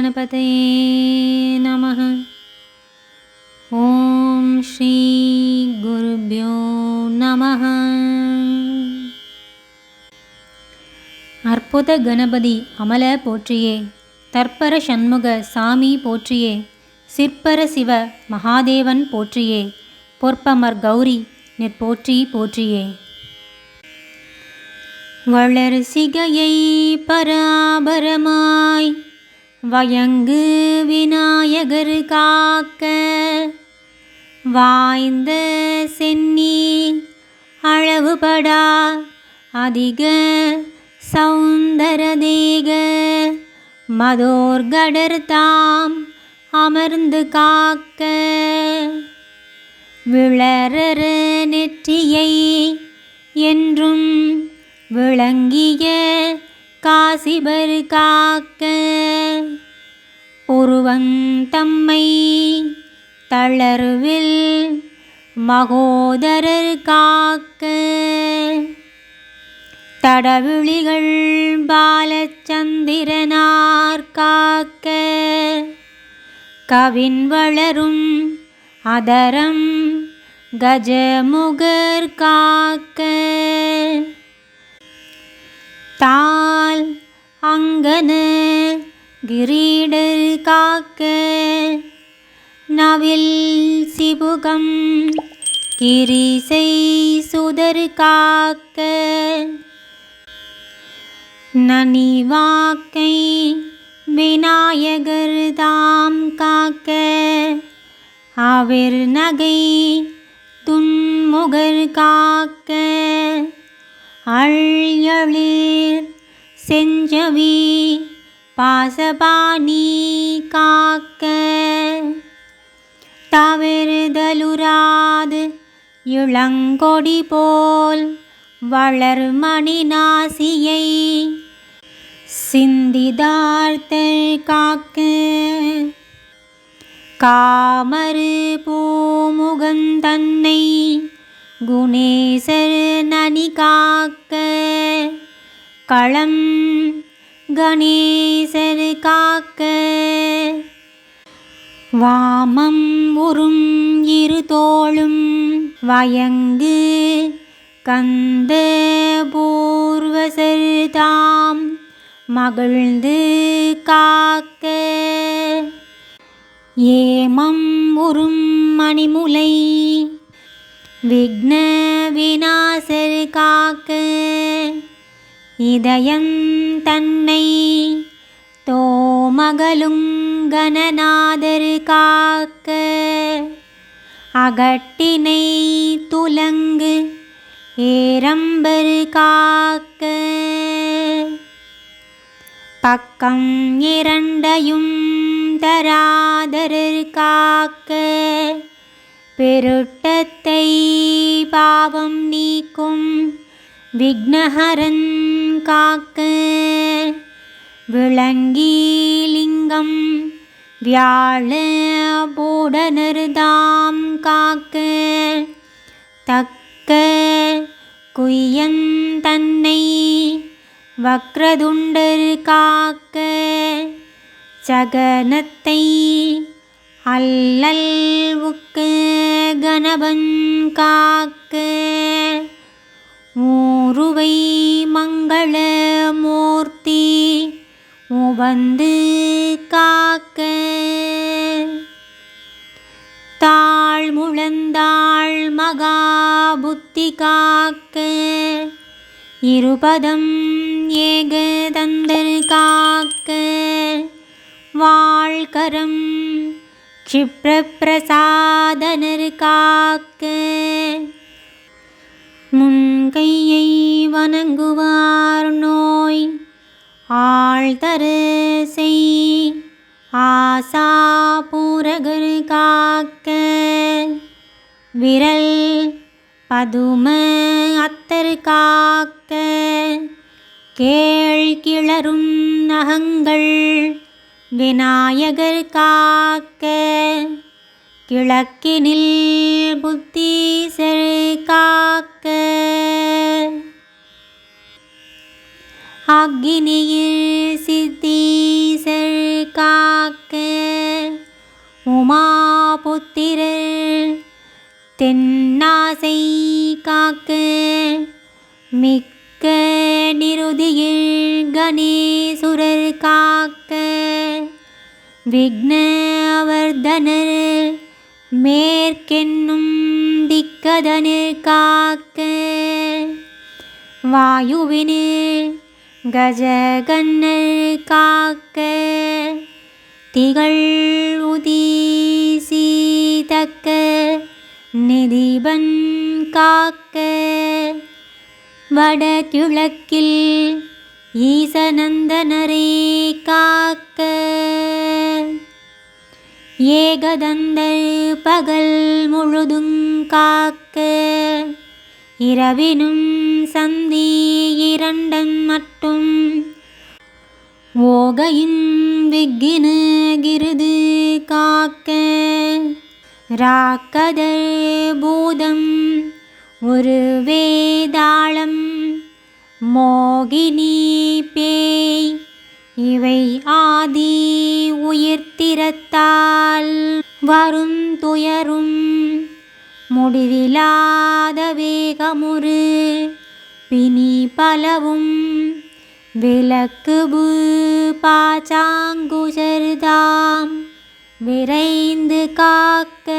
गणपतये नमः ॐ श्रीगुरुभ्यो நமः அற்புத கணபதி அமல போற்றியே தற்பர சண்முக சாமி போற்றியே சிற்பர சிவ மகாதேவன் போற்றியே பொற்பமர் கௌரி நிற்போற்றி போற்றியே வளர் சிகையை பராபரமாய் வயங்கு விநாயகர் காக்க வாய்ந்த சென்னி அளவுபடா அதிக சௌந்தரதேக மதோர்கடர்தாம் அமர்ந்து காக்க. விளரற நெற்றியை என்றும் விளங்கிய காசிபர் காக்க. உருவந்தம்மை தளர்வில் மகோதரர் காக்க. தடவிழிகள் பாலச்சந்திரனார் காக்க. கவின் வளரும் அதரம் கஜமுகர் காக்க. தா அங்கன கிரீடர் காக்க நவில் சிபுகம் கிரிசை சுதர் காக்க நனிவாக்கை விநாயகர் தாம் காக்க அவர் நகை துன்முகர் காக்க அழியளிர் செஞ்சவி பாசபாணி காக்க. தவிர்தலுராது இளங்கொடி போல் வளர்மணி நாசியை சிந்திதார்த்தர் காக்க. காமரு பூமுகந்தன்னை குணேசர் நனி காக்க. களம் கணேசர் காக்க வாமம் உறும் இரு தோளும் வயங்கு கந்த பூர்வசர் தாம் மகிழ்ந்து காக்க. ஏமம் உறும் மணிமுலை விக்ன விநாசர் காக்க. இதயம் தன்னை தோமகளுங்கனநாதர் காக்க. அகட்டினை துலங்கு ஏரம்பர் காக்க. பக்கம் இரண்டையும் தராதரர் காக்க. பெருட்டத்தை பாவம் நீக்கும் விக்னஹரன் காக்க. விளங்கிலிங்கம் வியாழ பூடனர்தாம் காக்க. தக்க குய்யன் தன்னை வக்ரதுண்டர் காக்க. சகனத்தை அல்லல் உக்கு கணபன் காக்க. ஊருவை உவந்து காக்க தாழ் முழந்தாள் மகா புத்தி காக்க இருபதம் ஏக தந்தர் காக்க வாழ்கரம் क्षिप्रप्रसादनर காக்க முன்கையை வணங்குவார் நோய் ஆழ்தர செய். ஆசா பூரகர் காக்க. விரல் பதும அத்தர் காக்க. கேள் கிளரும் நகங்கள் விநாயகர் காக்க. கிழக்கினில் புத்தீசர் காக்க. அக்னியில் சித்தீசர் காக்க உமாபுத்திரர் தென்னாசை காக்க மிக்க நிருதியில் கணேசுரர் காக்க விக்னவர்தனர் மேற்கென்னும் திக்கதனில் காக்க. வாயுவினில் கஜகண்ணர் காக்க திகழ் உதீசீதக்க நிதிபன் காக்க வடகிழக்கில் ஈசநந்தனரே காக்க ஏகதந்தல் பகல் முழுதும் காக்க இரவினும் சந்தீ இரண்டன் மட்டும். ஓகையின் விக்கின கிருது காக்க ராக்கதர் பூதம் ஒரு வேதாளம். மோகினி பேய் இவை ஆதி உயிர்த்திரத்தால் வரும் துயரும். முடிவிலாத வேகமுறு பிணி பலவும். விளக்குபு பாச்சாங்குஷர்தாம் விரைந்து காக்க.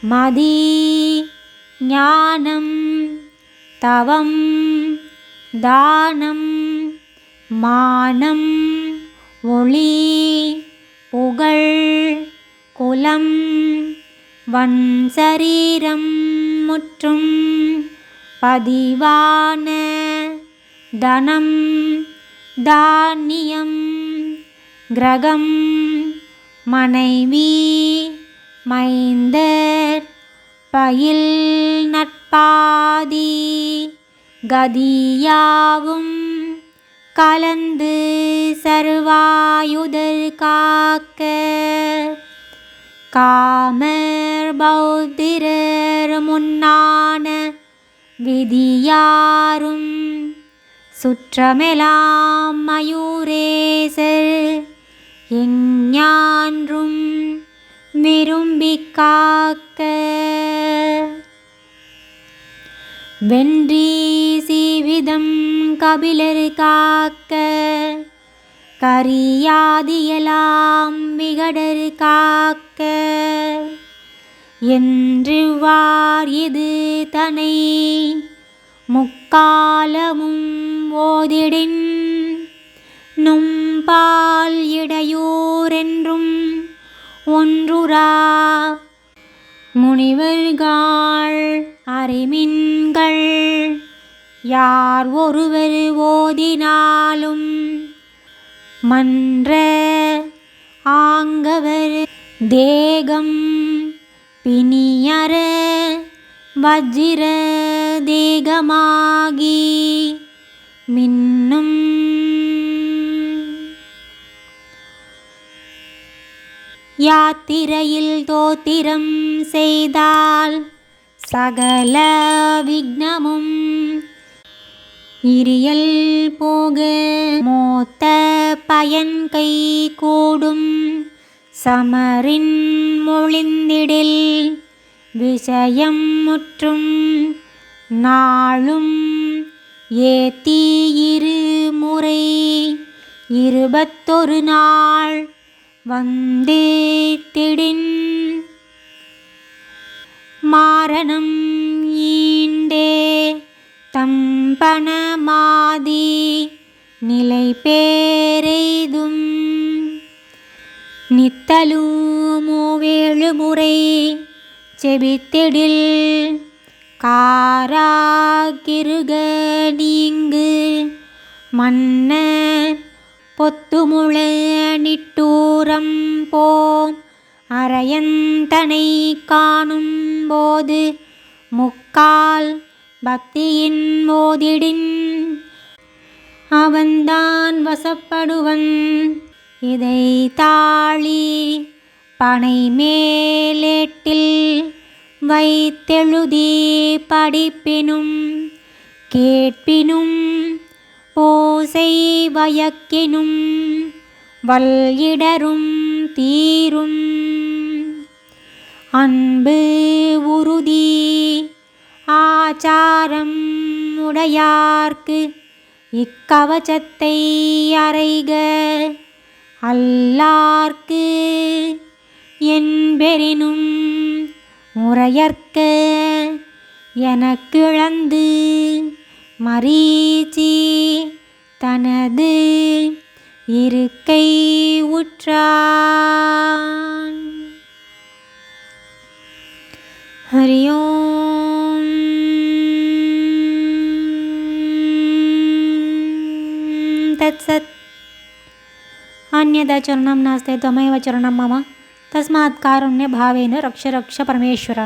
மதி ஞானம். தவம். தானம். மானம். ஒளி. புகழ். குலம். வன் சரீரம். முற்றும் பதிவான தனம் தானியம் கிரகம் மனைவி மைந்தர் பயில் நட்பாதி கதியாவும் கலந்து சர்வாயுதர் காக்க காமர் பௌத்திரர் முன்னான விதியாரும் சுற்றமெலாம் மயூரேசர் எஞ்ஞான்றும் விரும்பி காக்க வென்றி சீவிதம் கபிலர் காக்க கரியாதியலாம் விகடர் காக்க. என்று வார் இது தனை. முக்காலமும் ஓதிடின் நும்பால் இடையூரென்றும் ஒன்றுரா. முனிவர்கள் அறிமின்கள் யார் ஒருவர் ஓதினாலும் மன்ற ஆங்கவர் தேகம் பிணியற வஜ்ர தேகமாகி மின்னும். யாத்திரையில் தோத்திரம் செய்தால் சகல விக்னமும் இரியல் போக மோத்த பயன் கை கூடும். சமரின் மொழிந்திடில் விஷயம் முற்றும் நாளும் ஏத்தி இரு முறை இருபத்தொரு நாள் வந்தே திடின் மாரணம் ஈண்டே தம்பனமாதி நிலை பேரெய்தும் நித்தலு மூவேழு முறை செபித்தெடில் காராகிருக நீங்கு மன்ன பொத்துமுள நிட்டூரம் போம் அரையந்தனை காணும் போது முக்கால் பக்தியின் மோதிடின் அவன்தான் வசப்படுவன் இதை தாளி பனை மேலேட்டில் வைத்தெழுதி படிப்பினும் கேட்பினும் ஓசை வயக்கினும் வல் தீரும். அன்பு உறுதி ஆச்சாரம் உடையார்க்கு இக்கவச்சத்தை அறைக. அல்லார்க்கு என்பெறினும் முறையற்க எனக்கிழந்து மரீச்சி தனது இருக்கை உற்றான் हरि ओम् तत्सत् अन्यदा चरणं नास्ति त्वमेव चरणं मम। तस्मात् कारुण्यभावेन रक्ष रक्ष परमेश्वर